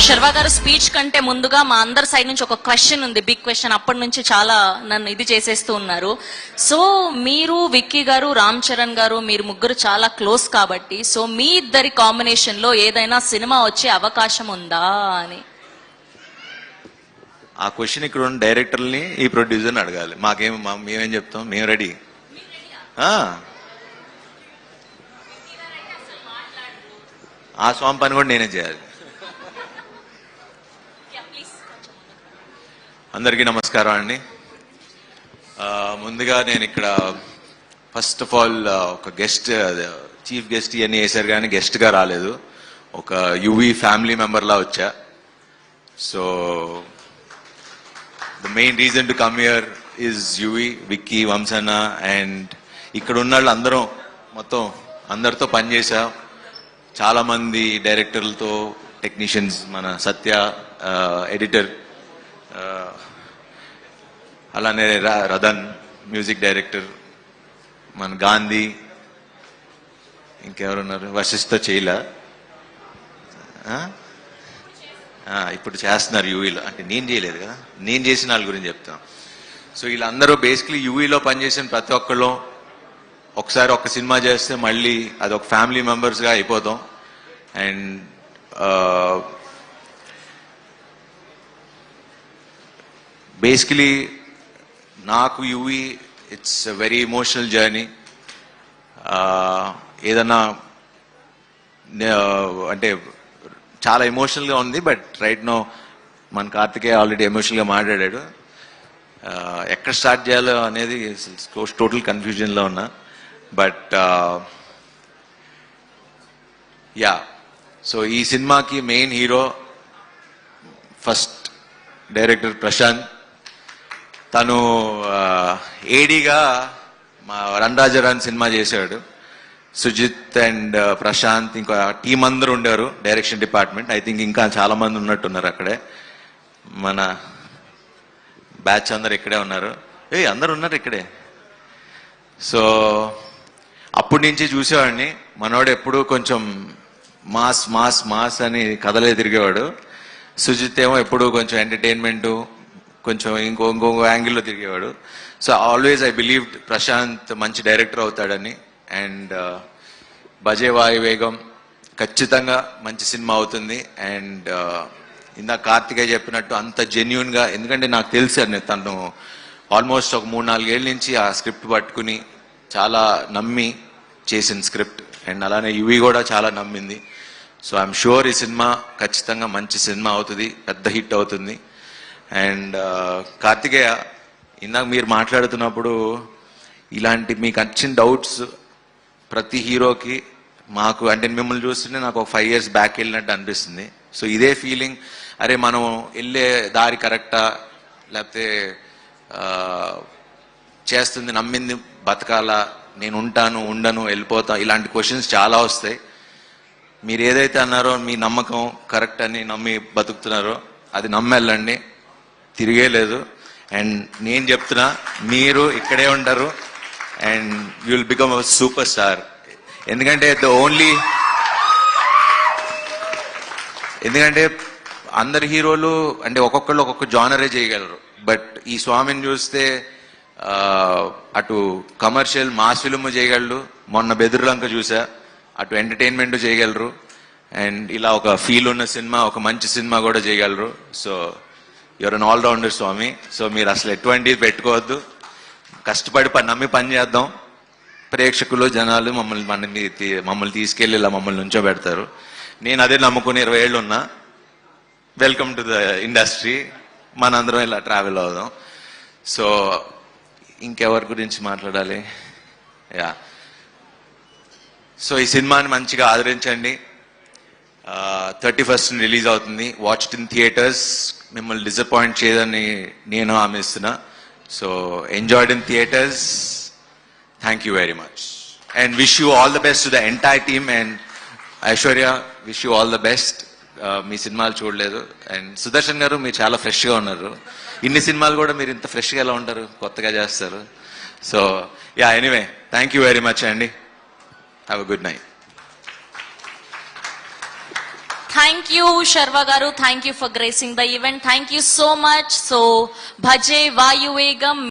శర్వా గారు స్పీచ్ కంటే ముందుగా మా అందరి సైడ్ నుంచి ఒక క్వశ్చన్ ఉంది బిగ్ క్వశ్చన్. అప్పటి నుంచి చాలా నన్ను ఇది చేసేస్తూ ఉన్నారు. సో మీరు విక్కీ గారు రామ్ చరణ్ గారు మీరు ముగ్గురు చాలా క్లోజ్ కాబట్టి సో మీ ఇద్దరి కాంబినేషన్లో ఏదైనా సినిమా వచ్చే అవకాశం ఉందా అని. ఆ క్వశ్చన్ ఇక్కడ ఉన్న డైరెక్టర్ని ఈ ప్రొడ్యూసర్ని అడగాలి. మాకేం మేమేం చెప్తాం? మేము రెడీ. ఆ స్వామి పని కూడా నేనే చేయాలి. అందరికీ నమస్కారం అండి ముందుగా నేను ఇక్కడ ఫస్ట్ ఆఫ్ ఆల్ ఒక గెస్ట్ చీఫ్ గెస్ట్ ఇవన్నీ వేశారు కానీ గెస్ట్గా రాలేదు. ఒక యువీ ఫ్యామిలీ మెంబర్లా వచ్చా. So the main reason to come here is Yuvi Vicky వంశన్న and ఇక్కడ ఉన్న వాళ్ళు అందరం మొత్తం అందరితో పనిచేసా చాలామంది డైరెక్టర్లతో టెక్నీషియన్స్ మన సత్య ఎడిటర్ అలానే రదన్ మ్యూజిక్ డైరెక్టర్ మన గాంధీ ఇంకెవరున్నారు? వశిష్ఠ చేయలా. ఇప్పుడు చేస్తున్నారు యూవీలో అంటే నేను చేయలేదు కదా? నేను చేసిన వాళ్ళ గురించి చెప్తాను సో వీళ్ళందరూ బేసిక్లీ యూవీలో పనిచేసిన ప్రతి ఒక్కళ్ళు. ఒకసారి ఒక సినిమా చేస్తే మళ్ళీ అది ఒక ఫ్యామిలీ మెంబర్స్గా అయిపోతాం. అండ్ బేసికలీ నాకు Yuvi it's very emotional journey ఏదన్నా అంటే చాలా ఎమోషనల్గా ఉంది బట్ రైట్ నో మన కార్తికేయ ఆల్రెడీ ఎమోషనల్గా మాట్లాడాడు. ఎక్కడ స్టార్ట్ చేయాలో అనేది టోటల్ కన్ఫ్యూజన్లో ఉన్నా. బట్ యా సో ఈ సినిమాకి main hero first director Prashanth. తను ఏడీగా మా రణరాజరాన్ సినిమా చేశాడు. సుజిత్ అండ్ ప్రశాంత్ ఇంకా టీం అందరూ ఉండారు డైరెక్షన్ డిపార్ట్మెంట్. ఐ థింక్ ఇంకా చాలా మంది ఉన్నట్టున్నారు అక్కడే. మన బ్యాచ్ అందరు ఇక్కడే ఉన్నారు. ఏ అందరు ఉన్నారు ఇక్కడే. సో అప్పటి నుంచి చూసేవాడిని. మనోడు ఎప్పుడు కొంచెం మాస్ మాస్ మాస్ అని కథలే తిరిగేవాడు. సుజిత్ ఏమో ఎప్పుడు కొంచెం ఎంటర్టైన్మెంటు కొంచెం ఇంకో ఇంకో యాంగిల్లో తిరిగేవాడు. So always I believe Prashanth మంచి డైరెక్టర్ అవుతాడని. అండ్ బజే వాయు వేగం ఖచ్చితంగా మంచి సినిమా అవుతుంది. అండ్ uh, ఇందాక కార్తికేయ చెప్పినట్టు అంత జెన్యున్గా ఎందుకంటే నాకు తెలుసు అండి తను ఆల్మోస్ట్ ఒక మూడు నాలుగేళ్ళ నుంచి ఆ స్క్రిప్ట్ పట్టుకుని చాలా నమ్మి చేసిన స్క్రిప్ట్. అండ్ అలానే ఇవి కూడా చాలా నమ్మింది. సో ఐఎమ్ షూర్ ఈ సినిమా ఖచ్చితంగా మంచి సినిమా అవుతుంది పెద్ద హిట్ అవుతుంది. అండ్ uh, కార్తికేయ ఇందాక మీరు మాట్లాడుతున్నప్పుడు ఇలాంటి మీకు వచ్చిన డౌట్స్ ప్రతి హీరోకి మాకు అంటే మిమ్మల్ని చూస్తుంటే నాకు ఒక ఫైవ్ ఇయర్స్ బ్యాక్ వెళ్ళినట్టు అనిపిస్తుంది. సో ఇదే ఫీలింగ్ అరే మనం వెళ్ళే దారి కరెక్టా లేకపోతే చేస్తుంది నమ్మింది బతకాలా? నేను ఉంటాను ఉండను వెళ్ళిపోతా ఇలాంటి క్వశ్చన్స్ చాలా వస్తాయి. మీరు ఏదైతే అన్నారో మీ నమ్మకం కరెక్ట్ అని నమ్మి బతుకుతున్నారో అది నమ్మెళ్ళండి తిరిగే లేదు. అండ్ నేను చెప్తున్నా మీరు ఇక్కడే ఉంటారు and you will become a super star ఎందుకంటే ద ఓన్లీ ఎందుకంటే అందరు హీరోలు అంటే ఒక్కొక్కళ్ళు ఒక్కొక్క జానరే చేయగలరు. బట్ ఈ స్వామిని చూస్తే అటు కమర్షియల్ మాస్ ఫిల్మ్ చేయగలరు. మొన్న బెదురులంక చూసా అటు ఎంటర్టైన్మెంట్ చేయగలరు. అండ్ ఇలా ఒక ఫీల్ ఉన్న సినిమా ఒక మంచి సినిమా కూడా చేయగలరు. So you're an allrounder Swamy so మీరు అసలు ఎటువంటిది పెట్టుకోవద్దు. కష్టపడి పని నమ్మి పని చేద్దాం. ప్రేక్షకులు జనాలు మమ్మల్ని మనల్ని మమ్మల్ని తీసుకెళ్ళి ఇలా మమ్మల్ని నుంచో పెడతారు నేను అదే నమ్ముకుని ఇరవై ఏళ్ళు ఉన్నా. వెల్కమ్ టు ద ఇండస్ట్రీ మనందరం ఇలా ట్రావెల్ అవుదాం. సో ఇంకెవరి గురించి మాట్లాడాలి? యా సో ఈ సినిమాని మంచిగా ఆదరించండి. Uh, థర్టీ ఫస్ట్ రిలీజ్ అవుతుంది. వాచ్ ఇన్ థియేటర్స్ మిమ్మల్ని డిసప్పాయింట్ చేయదని నేను ఆమెస్తున్నా so enjoyed in theatres thank you very much and wish you all the best to the entire team and Aishwarya wish you all the best మీ సినిమాలు చూడలేదు. And Sudarshan గారు మీరు చాలా ఫ్రెష్గా ఉన్నారు. ఇన్ని సినిమాలు కూడా మీరు ఇంత ఫ్రెష్గా ఎలా ఉంటారు? కొత్తగా చేస్తారు. So yeah anyway thank you very much అండి have a good night thank thank you Sharwa garu thank you for gracing the event thank you so much so Bhaje వాయువేగం